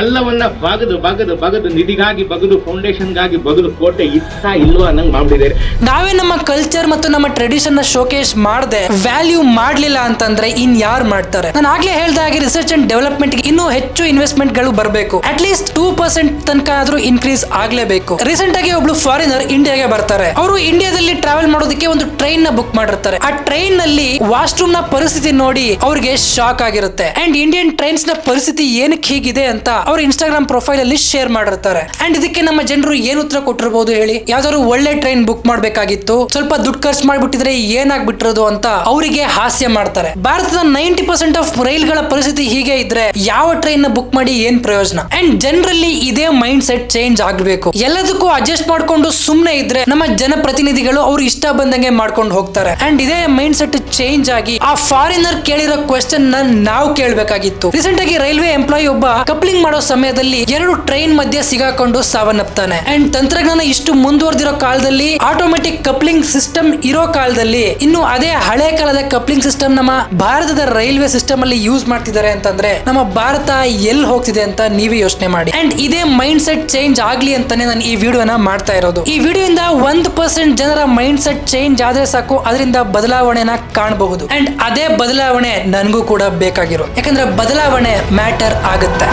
ಎಲ್ಲವನ್ನ ಬಗದು ಬಗದು ಬಗದು, ನಿಧಿಗಾಗಿ ಬಗದು ಫೌಂಡೇಶನ್ಗಾಗಿ ಬಗದು ಕೋಟೆ ಇತ್ತಾ ಇಲ್ವಾ ಅನ್ನಂಗ್ ಮಾಡ್ಬಿಟ್ಟಿದ್ದಾರೆ. ನಾವೇ ನಮ್ಮ ಕಲ್ಚರ್ ಮತ್ತು ನಮ್ಮ ಟ್ರೆಡಿಷನ್ನ ಶೋಕೇಸ್ ಮಾಡದೆ ವ್ಯಾಲ್ಯೂ ಮಾಡಲಿಲ್ಲ ಅಂತಂದ್ರೆ ಇನ್ ಯಾರು ಮಾಡ್ತಾರೆ? ನಾನು ಆಗ್ಲೇ ಹೇಳ್ದ ಹಾಗೆ ರಿಸರ್ಚ್ ಅಂಡ್ ಡೆವಲಪ್ಮೆಂಟ್ ಇನ್ನೂ ಹೆಚ್ಚು ಇನ್ವೆಸ್ಟ್ಮೆಂಟ್ಗಳು ಬರಬೇಕು. ಅಟ್ ಲೀಸ್ಟ್ ಟೂ ಪರ್ಸೆಂಟ್ ತನಕ ಆದ್ರೂ ಇನ್ಕ್ರೀಸ್ ಆಗ್ಲೇಬೇಕು. ರೀಸೆಂಟ್ ಆಗಿ ಒಬ್ಳು ಫಾರಿನರ್ ಇಂಡಿಯಾಗೆ ಬರ್ತಾರೆ. ಅವರು ಇಂಡಿಯಾದಲ್ಲಿ ಟ್ರಾವೆಲ್ ಮಾಡೋದಕ್ಕೆ ಒಂದು ಟ್ರೈನ್ನ ಬುಕ್ ಮಾಡಿರ್ತಾರೆ. ಆ ಟ್ರೈನ್ನಲ್ಲಿ ವಾಶ್ರೂಮ್ನ ಪರಿಸ್ಥಿತಿ ನೋಡಿ ಅವ್ರಿಗೆ ಶಾಕ್ ಆಗಿರುತ್ತೆ. ಅಂಡ್ ಇಂಡಿಯನ್ ಟ್ರೈನ್ಸ್ನ ಪರಿಸ್ಥಿತಿ ಏನಕ್ಕೆ ಹೀಗಿದೆ ಅಂತ ಅವ್ರ ಇನ್ಸ್ಟಾಗ್ರಾಮ್ ಪ್ರೊಫೈಲ್ ಅಲ್ಲಿ ಶೇರ್ ಮಾಡಿರ್ತಾರೆ. ಅಂಡ್ ಇದಕ್ಕೆ ನಮ್ಮ ಜನರು ಏನ್ ಉತ್ತರ ಕೊಟ್ಟಿರಬಹುದು ಹೇಳಿ? ಯಾವ್ದಾದ್ರು ಒಳ್ಳೆ ಟ್ರೈನ್ ಬುಕ್ ಮಾಡ್ಬೇಕಾಗಿತ್ತು, ಸ್ವಲ್ಪ ದುಡ್ಡು ಖರ್ಚು ಮಾಡ್ಬಿಟ್ಟಿದ್ರೆ ಏನಾಗ್ಬಿಟ್ಟಿರೋದು ಅಂತ ಅವರಿಗೆ ಹಾಸ್ಯ ಮಾಡ್ತಾರೆ. ಭಾರತದ ನೈಂಟಿ ಪರ್ಸೆಂಟ್ ಆಫ್ ರೈಲ್ಗಳ ಪರಿಸ್ಥಿತಿ ಹೀಗೆ ಇದ್ರೆ ಯಾವ ಟ್ರೈನ್ನ ಬುಕ್ ಮಾಡಿ ಏನ್ ಪ್ರಯೋಜನ? ಅಂಡ್ ಜನರಲ್ಲಿ ಇದೇ ಮೈಂಡ್ ಸೆಟ್ ಚೇಂಜ್ ಆಗ್ಬೇಕು. ಎಲ್ಲದಕ್ಕೂ ಅಡ್ಜಸ್ಟ್ ಮಾಡ್ಕೊಂಡು ಸುಮ್ನೆ ಇದ್ರೆ ನಮ್ಮ ಜನಪ್ರತಿನಿಧಿಗಳು ಅವ್ರು ಇಷ್ಟ ಬಂದಂಗೆ ಮಾಡ್ಕೊಂಡು ಹೋಗ್ತಾರೆ. ಅಂಡ್ ಇದೇ ಮೈಂಡ್ ಸೆಟ್ ಚೇಂಜ್ ಆಗಿ ಆ ಫಾರಿನರ್ ಕೇಳಿರೋ ಕ್ವೆಶ್ಚನ್ನ ನಾವು ಕೇಳಬೇಕಾಗಿತ್ತು. ರೀಸೆಂಟ್ ಆಗಿ ರೈಲ್ವೆ ಎಂಪ್ಲಾಯಿ ಒಬ್ಬ ಕಪ್ಲಿಂಗ್ ಮಾಡೋ ಸಮಯದಲ್ಲಿ ಎರಡು ಟ್ರೈನ್ ಮಧ್ಯೆ ಸಿಗಾಕೊಂಡು ಸಾವನ್ನಪ್ತಾನೆ. ಅಂಡ್ ತಂತ್ರಜ್ಞಾನ ಇಷ್ಟು ಮುಂದುವರೆದಿರೋ ಕಾಲದಲ್ಲಿ ಆಟೋಮೆಟಿಕ್ ಕಪ್ಲಿಂಗ್ ಸಿಸ್ಟಮ್ ಇರೋ ಕಾಲದಲ್ಲಿ ಇನ್ನು ಅದೇ ಹಳೆ ಕಾಲದ ಕಪ್ಲಿಂಗ್ ಸಿಸ್ಟಮ್ ನಮ್ಮ ಭಾರತದ ರೈಲ್ವೆ ಸಿಸ್ಟಮ್ ಅಲ್ಲಿ ಯೂಸ್ ಮಾಡ್ತಿದ್ದಾರೆ ಅಂತಂದ್ರೆ ನಮ್ಮ ಭಾರತ ಎಲ್ಲಿ ಹೋಗ್ತಿದೆ ಅಂತ ನೀವೇ ಯೋಚನೆ ಮಾಡಿ. ಅಂಡ್ ಇದೇ ಮೈಂಡ್ ಸೆಟ್ ಚೇಂಜ್ ಆಗ್ಲಿ ಅಂತಾನೆ ನಾನು ಈ ವಿಡಿಯೋನ ಮಾಡ್ತಾ ಇರೋದು. ಈ ವಿಡಿಯೋ ಇಂದ ಒಂದ್ ಪರ್ಸೆಂಟ್ ಜನರ ಮೈಂಡ್ ಸೆಟ್ ಚೇಂಜ್ ಆದ್ರೆ ಸಾಕು, ಅದರಿಂದ ಬದಲಾವಣೆನ ಕಾಣಬಹುದು. ಅಂಡ್ ಅದೇ ಬದಲಾವಣೆ ನನಗೂ ಕೂಡ ಬೇಕಾಗಿರೋ. ಯಾಕಂದ್ರೆ ಬದಲಾವಣೆ ಮ್ಯಾಟರ್ ಆಗುತ್ತೆ.